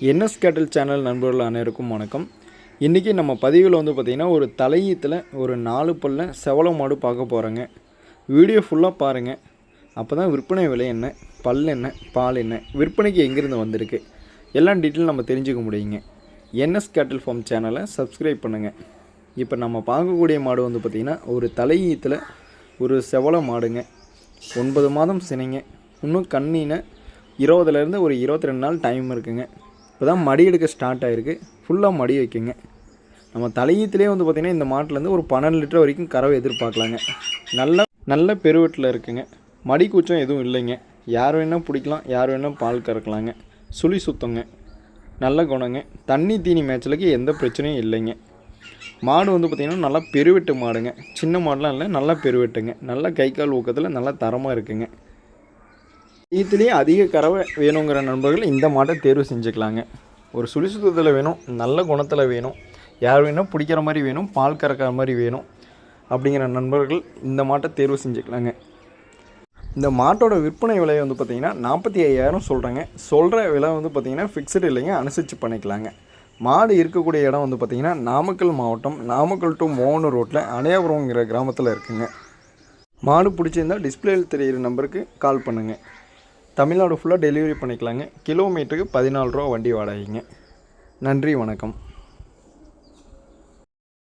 NS கேட்டல் channel நண்பர்கள் அனைவருக்கும் வணக்கம். இன்றைக்கி நம்ம பதிவில் வந்து பார்த்திங்கன்னா ஒரு தலையீத்தில் ஒரு நாலு பல்ல செவல மாடு பார்க்க போகிறோங்க வீடியோ ஃபுல்லாக பாருங்கள் அப்போ தான் விற்பனை விலை என்ன பல் என்ன பால் என்ன விற்பனைக்கு எங்கேருந்து வந்திருக்கு எல்லாம் டீட்டெயில் நம்ம தெரிஞ்சுக்க முடியுங்க. என்எஸ் கேட்டல் ஃபார்ம் சேனலை சப்ஸ்கிரைப் பண்ணுங்கள் இப்போ நம்ம பார்க்கக்கூடிய மாடு வந்து பார்த்திங்கன்னா ஒரு தலையீத்தில் ஒரு செவல மாடுங்க. ஒன்பது மாதம் சினைங்க. இன்னும் கண்ணின இருபதுலேருந்து ஒரு இருபத்தி ரெண்டு நாள் டைம் இருக்குங்க. இப்போ தான் மடி எடுக்க ஸ்டார்ட் ஆகிருக்கு ஃபுல்லாக மடி வைக்குங்க. நம்ம தலையீத்துலேயே வந்து பார்த்திங்கன்னா இந்த மாட்டிலேருந்து ஒரு பன்னெண்டு லிட்டர் வரைக்கும் கறவை எதிர்பார்க்கலாங்க. நல்ல நல்ல பெருவெட்டில் இருக்குங்க. மடி கூச்சம் எதுவும் இல்லைங்க. யார் வேணால் பிடிக்கலாம் யார் வேணால் பால் கறக்கலாங்க. சுழி சுத்தங்க. நல்ல குணங்க. தண்ணி தீனி மேய்ச்சலுக்கு எந்த பிரச்சனையும் இல்லைங்க. மாடு வந்து பார்த்திங்கன்னா நல்லா பெருவெட்டு மாடுங்க. சின்ன மாடுலாம் இல்லை நல்லா பெருவெட்டுங்க. நல்லா கை கால் ஊக்கத்தில் நல்லா தரமாக இருக்குங்க. இதுலேயே அதிக கறவை வேணுங்கிற நண்பர்கள் இந்த மாட்டை தேர்வு செஞ்சுக்கலாங்க. ஒரு சுழிசுத்தத்தில் வேணும் நல்ல குணத்தில் வேணும் யார் வேணும் பிடிக்கிற மாதிரி வேணும் பால் கறக்கிற மாதிரி வேணும் அப்படிங்கிற நண்பர்கள் இந்த மாட்டை தேர்வு செஞ்சுக்கலாங்க. இந்த மாட்டோட விற்பனை விலை வந்து பார்த்திங்கன்னா நாற்பத்தி ஐயாயிரம் சொல்கிறாங்க சொல்கிற விலை வந்து பார்த்திங்கன்னா ஃபிக்ஸ்டு இல்லைங்க அனுசரித்து பண்ணிக்கலாங்க. மாடு இருக்கக்கூடிய இடம் வந்து பார்த்திங்கன்னா நாமக்கல் மாவட்டம் நாமக்கல் டு மோகனூர் ரோட்டில் அணையாபுரங்கிற கிராமத்தில் இருக்குங்க. மாடு பிடிச்சிருந்தால் டிஸ்பிளேயில் தெரிகிற நம்பருக்கு கால் பண்ணுங்கள் தமிழ்நாடு ஃபுல்லாக டெலிவரி பண்ணிக்கலாங்க. கிலோமீட்டருக்கு பதினாலு ரூபா வண்டி வாடகைங்க. நன்றி வணக்கம்.